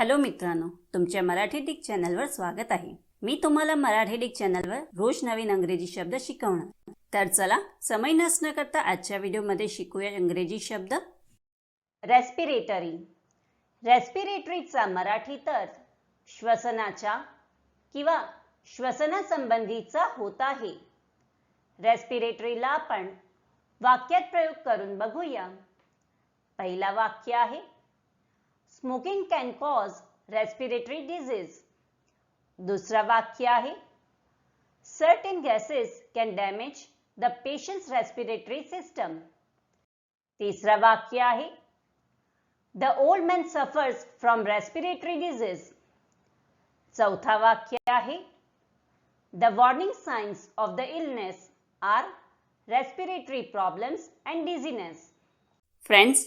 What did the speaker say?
Hello मित्रांनो तुमच्या मराठी डिक चॅनलवर स्वागत आहे. मी तुम्हाला मराठी डिक चॅनलवर रोज नवीन अंग्रेजी शब्द शिकवणार. तर चला समय नसणं करता आजच्या व्हिडिओमध्ये शिकूया इंग्रजी शब्द. रेस्पिरेटरी रेस्पिरेटरीचा मराठी तर श्वसनाच्या किंवा श्वसनासंबंधीचा होत आहे. रेस्पिरेटरीला आपण वाक्यात प्रयोग करून बघूया. पहिला वाक्य आहे smoking can cause respiratory disease दुसरा वाक्य आहे certain gases can damage the patients respiratory system तिसरा वाक्य आहे the old man suffers from respiratory disease चौथा वाक्य आहे the warning signs of the illness are respiratory problems and dizziness friends